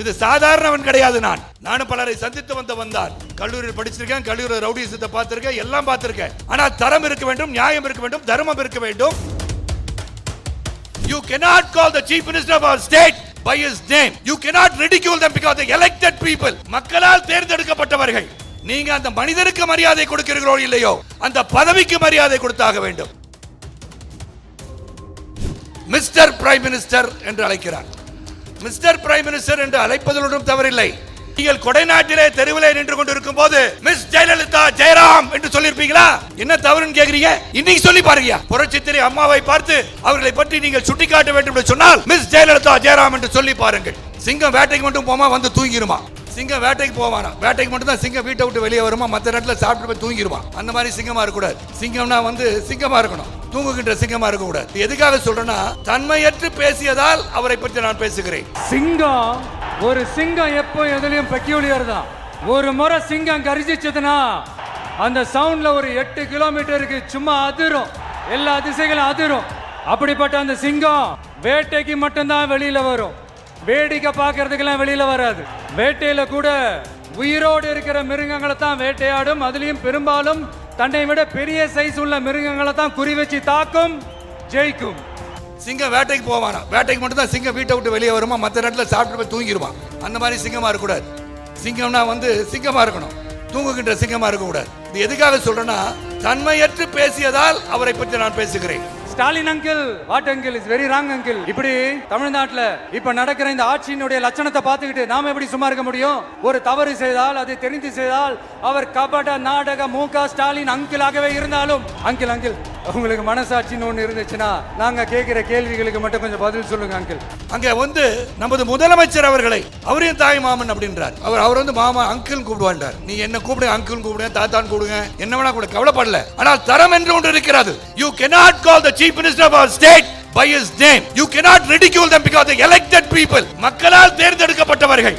இது சாதாரணவன் கிடையாது நான். நானும் பலரை சந்தித்து வந்த வந்தான் கல்லூரியில் படிச்சிருக்கேன் கல்லூரியில் ரவுடிசத்தை பார்த்திருக்கேன் எல்லாம் பார்த்திருக்கேன். ஆனால் தரம் இருக்க வேண்டும் நியாயம் இருக்க வேண்டும் தர்மம் இருக்க வேண்டும். You cannot call the chief minister of our state by his name. You cannot ridicule them because they மக்களால் தேர்ந்தெடுக்கப்பட்டவர்கள். நீங்க அந்த மனிதனுக்கு மரியாதை கொடுக்கிறீர்களோ இல்லையோ அந்த பதவிக்கு மரியாதை கொடுத்தாக வேண்டும். மிஸ்டர் பிரைம் மினிஸ்டர் என்று அழைக்கிறார். மிஸ்டர் பிரைம் மினிஸ்டர் என்று அழைப்பதில் ஒன்றும் தவறில்லை. நீங்கள் கொடைநாட்டிலே தெருவிலே நின்று கொண்டிருக்கும் போது மிஸ் ஜெயலலிதா ஜெயராம் என்று சொல்லியிருப்பீங்களா? என்ன தவறுன்னு கேக்குறீங்க? இன்னைக்கு சொல்லி பாருங்க புரட்சித்திரை அம்மாவை பார்த்து அவர்களை பற்றி நீங்கள் சுட்டிக்காட்ட வேண்டும் என்று சொன்னால் மிஸ் ஜெயலலிதா ஜெயராம் என்று சொல்லி பாருங்கள். சிங்கம் வேட்டைக்கு மட்டும் போமா வந்து தூங்கிருமா? சிங்கம் வேட்டைக்கு போவானா? வேட்டைக்கு மட்டும் தான் சிங்கம் வீட்டை விட்டு வெளியே வருமா? மற்ற நேரத்தில் சாப்பிட்டு போய் தூங்கிடுவான் அந்த மாதிரி சிங்கமா இருக்கக்கூடாது. சிங்கம்னா வந்து சிங்கமா இருக்கணும். தூங்குகின்ற சிங்கமா இருக்கக்கூடாது. எதுக்காக சொல்றேன்னா தன்மையற்று பேசியதால் அவரை பற்றி நான் பேசுகிறேன். சிங்கம் ஒரு சிங்கம் எப்போ எதுலையும் பெக்யூலியர் தான் ஒரு முறை சிங்கம் கரிசிச்சதுன்னா அந்த சவுண்ட்ல ஒரு எட்டு கிலோமீட்டருக்கு சும்மா அதிரும். எல்லா திசைகளும் அதிரும். அப்படிப்பட்ட அந்த சிங்கம் வேட்டைக்கு மட்டும்தான் வெளியில வரும். வேடிக்கை பார்க்கறதுக்கெல்லாம் வெளியில வராது. வேட்டையில கூட உயிரோடு இருக்கிற மிருகங்களை தான் வேட்டையாடும். அதுலேயும் பெரும்பாலும் தன்னை விட பெரிய சைஸ் உள்ள மிருகங்களை தான் குறி வச்சு தாக்கும் ஜெயிக்கும். சிங்கம் வேட்டைக்கு போவானா வேட்டைக்கு மட்டும் தான் சிங்கம் வீட்டை விட்டு வெளியே வருமா? மற்ற நேரத்தில் சாப்பிட்டு போய் தூங்கிடுவான் அந்த மாதிரி சிங்கமாக இருக்கக்கூடாது. சிங்கம்னா வந்து சிங்கமாக இருக்கணும். தூங்குகின்ற சிங்கமாக இருக்கக்கூடாது. இது எதுக்காக சொல்கிறேன்னா தன்மையற்று பேசியதால் அவரை பற்றி நான் பேசுகிறேன். Stalin uncle what uncle is very wrong uncle இப்படி தமிழ்நாட்டுல இப்ப நடக்கிற இந்த ஆட்சியினுடைய லட்சணத்தை பார்த்துக்கிட்டு நாம எப்படி சும்மா இருக்க முடியும்? ஒரு தவறு செய்தால் அதை தெரிந்து செய்தால் அவர் கபட நாடக மு ஸ்டாலின் அங்கிளாகவே இருந்தாலும் அங்கிள் அங்கிள் உங்களுக்கு மனசாட்சின்னு ஒன்று இருந்துச்சுன்னா நாங்க கேட்கிற கேள்விகளுக்கு மட்டும் கொஞ்சம் பதில் சொல்லுங்க அங்கிள் அங்க வந்து நமது முதலமைச்சர் அவர்களை அவரையும் தாய் மாமன் அப்படின்றார். அவர் அவர் வந்து மாமா அங்கிள் கூப்பிடுவான்றார். நீ என்ன கூப்பிடுங்க அங்கிள் கூப்பிடுங்க தாத்தான் கூப்பிடுங்க. என்ன வேணா கூட கவலைப்படல. ஆனால் தரம் என்று ஒன்று இருக்கிறது. You cannot call the chief minister of our state by his name you cannot ridicule them because elected people மக்களால் தேர்ந்தெடுக்கப்பட்டவர்கள்.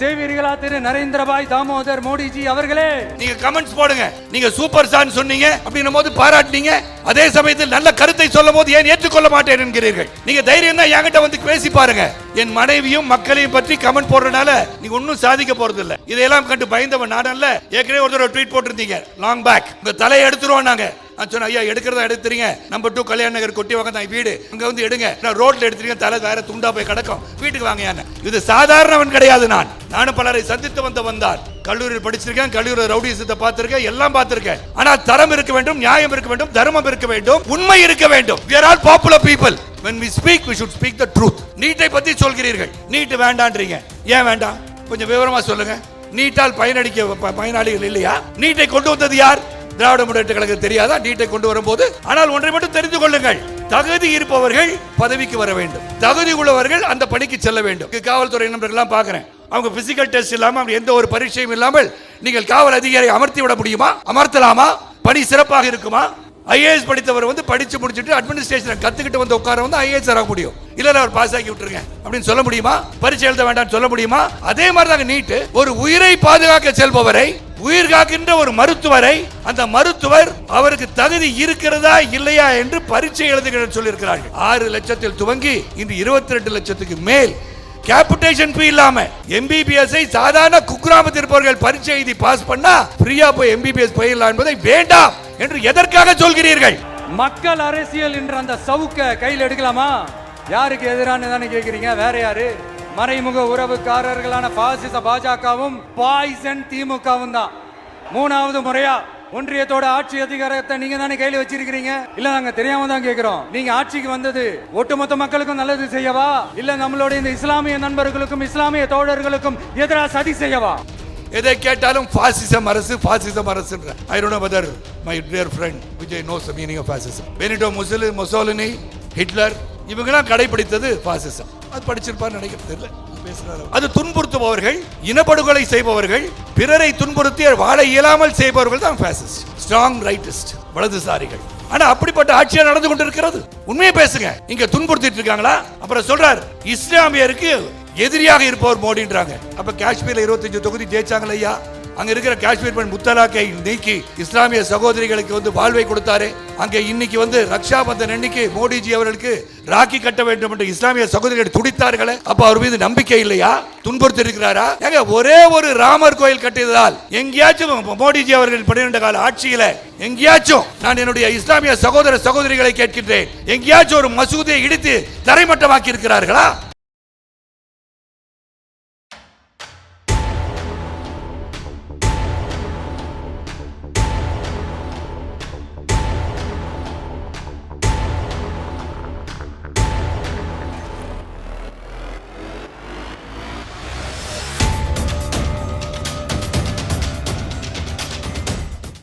செய்வீர்களா திரு நரேந்திரபாய் தாமோதர் மோடிஜி அவர்களே. நீங்க கமெண்ட்ஸ் போடுங்க. நீங்க சூப்பர் ஸ்டார் சொன்னீங்க அப்படின்னும் போது பாராட்டினீங்க. அதே சமயத்தில் நல்ல கருத்தை சொல்லும் போது ஏன் ஏற்றுக்கொள்ள மாட்டேன் என்கிறீர்கள்? நீங்க தைரியம் தான் என்கிட்ட வந்து பேசி பாருங்க. என் மனைவியும் மக்களையும் பற்றி கமெண்ட் போடுறதுனால நீங்க ஒன்னும் சாதிக்க போறது இல்ல இதையெல்லாம் கண்டு பயந்தவன் நாடல்ல ஏற்கனவே ஒருத்தர் ட்வீட் போட்டிருந்தீங்க லாங் பேக் உங்க தலையை எடுத்துருவோம் நாங்க. நான் சொன்னேன் ஐயா எடுக்கிறதா எடுத்துறீங்க. நம்பர் டூ கல்யாண நகர் கொட்டி வாங்க தான் வீடு. அங்க வந்து எடுங்க. நான் ரோட்ல எடுத்துறீங்க தலை வேற துண்டா போய் கிடக்கும். வீட்டுக்கு வாங்க இது சாதாரணவன் கிடையாது நான். நானும் பலரை சந்தித்து வந்த வந்தார் கல்லூரியில் படிச்சிருக்கேன் கல்லூரியில் ரவுடிசத்தை பார்த்திருக்கேன் எல்லாம் பார்த்திருக்கேன். ஆனால் தரம் இருக்க வேண்டும் நியாயம் இருக்க வேண்டும் தர்மம் இருக்க வேண்டும் உண்மை இருக்க வேண்டும். We are all popular people. When we speak we should speak the truth. நீட்டை பத்தி சொல்கிறீர்கள். நீட் வேண்டான்றீங்க. ஏன் வேண்டாம்? கொஞ்சம் விவரமா சொல்லுங்க. நீட்டால் பயனடிக்க ப- பயனாளிகள் இல்லையா? நீட்டை கொண்டு வந்தது யார்? திராவிட முன்னேற்ற கழகம் தெரியாதா? நீட்டை கொண்டு வரும்போது? ஆனால் ஒன்றை மட்டும் தெரிந்து கொள்ளுங்கள். தகுதி இருப்பவர்கள் பதவிக்கு வர வேண்டும். தகுதி உள்ளவர்கள் அந்த பணிக்கு செல்ல வேண்டும். காவல்துறை நண்பர்கள்லாம் பார்க்குறேன். அவங்க பிசிக்கல் டெஸ்ட் இல்லாமல் அவங்க எந்த ஒரு பரீட்சையும் இல்லாமல் நீங்கள் காவல் அதிகாரி அமர்த்தி விட முடியுமா? அமர்த்தலாமா? பணி சிறப்பாக இருக்குமா? ஐஏஎஸ் படித்தவர் வந்து படிச்சு முடிச்சுட்டு அட்மினிஸ்ட்ரேஷன் கத்துக்கிட்டு வந்து உட்கார வந்து ஐஏஎஸ் ஆக முடியும். இல்ல அவர் பாஸ் ஆக்கி விட்டுருங்க. அப்படின்னு சொல்ல முடியுமா? பரீட்சை எழுத வேண்டாம்னு சொல்ல முடியுமா? அதே மாதிரி தாங்க நீட்டு ஒரு உயிரை பாதுகாக்க செல்பவரை உயிர் காக்கின்ற ஒரு மருத்துவரை அந்த மருத்துவர் அவருக்கு தகுதி இருக்கிறதா இல்லையா என்று பரீட்சை எழுதுகிறேன் சொல்லியிருக்கிறார்கள். ஆறு லட்சத்தில் துவங்கி இன்று இருபத்தி ரெண்டு லட்சத்துக்கு மேல் கேபிட்டேஷன் ஃபீ இல்லாம எம்பிபிஎஸ் ஐ சாதாரண குக்கிராமத்தில் இருப்பவர்கள் பரீட்சை எழுதி பாஸ் பண்ணா ஃப்ரீயா போய் எம்பிபிஎஸ் போயிடலாம் என்பதை வேண்டாம் என்று எதற்காக சொல்கிறீர்கள்? மக்கள் அரசியல் என்ற அந்த சவுக்க கையில் எடுக்கலாமா? யாருக்கு எதிரான தானே கேக்குறீங்க? வேற யாரு? மறைமுக உறவுக்காரர்களான பாசிச பாஜகவும் பாய்சன் திமுகவும் தான். மூணாவது முறையா ஒன்றியத்தோட ஆட்சி அதிகாரத்தை நீங்க தானே கையில வச்சிருக்கீங்க இல்ல நாங்க தெரியாம தான் கேக்குறோம். நீங்க ஆட்சிக்கு வந்தது ஒட்டுமொத்த மக்களுக்கும் நல்லது செய்யவா? இல்ல நம்மளுடைய இந்த இஸ்லாமிய நண்பர்களுக்கும் இஸ்லாமிய தோழர்களுக்கும் எதிராக சதி செய்யவா? எதை கேட்டாலும் பாசிசம் அரசு பாசிசம் அரசுன்ற. I don't know my dear friend Vijay knows meaning of பாசிசம் Benito முசலு மொசோலினி ஹிட்லர் இவங்கெல்லாம் கடைபிடித்தது பாசிசம். அது படிச்சிருப்பான்னு நினைக்கிறது தெரியல. பேசுறாரு. அது துன்புறுத்துபவர்கள் இனப்படுகொலை செய்பவர்கள் பிறரை துன்புறுத்தி வாழ இயலாமல் செய்பவர்கள் தான் பாசிஸ்ட் ஸ்ட்ராங் ரைட்டிஸ்ட் வலதுசாரிகள். ஆனா அப்படிப்பட்ட ஆட்சியா நடந்து கொண்டிருக்கிறது? உண்மையை பேசுங்க. இங்க துன்புறுத்திட்டு இருக்காங்களா? அப்புறம் சொல்றாரு இஸ்லாமியருக்கு எதிரியாக இருப்பவர் மோடின்றாங்க. அப்ப காஷ்மீர்ல 25 தொகுதி ஜெயிச்சாங்களா அங்க இருக்கிற காஷ்மீர் பெண் முத்தலாக்கை நீக்கி இஸ்லாமிய சகோதரிகளுக்கு வந்து வாழ்வை கொடுத்தாரு. அங்க இன்னைக்கு வந்து ரக்ஷா பந்தன் அன்னைக்கு மோடிஜி அவர்களுக்கு ராக்கி கட்ட வேண்டும் என்று இஸ்லாமிய சகோதரிகள் துடித்தார்களே. அப்ப அவர் மீது நம்பிக்கை இல்லையா? துன்புறுத்தி இருக்கிறாரா ஏங்க ஒரே ஒரு ராமர் கோயில் கட்டியதால் எங்கேயாச்சும் மோடிஜி அவர்கள் பன்னிரண்டு கால ஆட்சியில எங்கேயாச்சும் நான் என்னுடைய இஸ்லாமிய சகோதர சகோதரிகளை கேட்கின்றேன். எங்கேயாச்சும் ஒரு மசூதியை இடித்து தரைமட்டமாக்கி இருக்கிறார்களா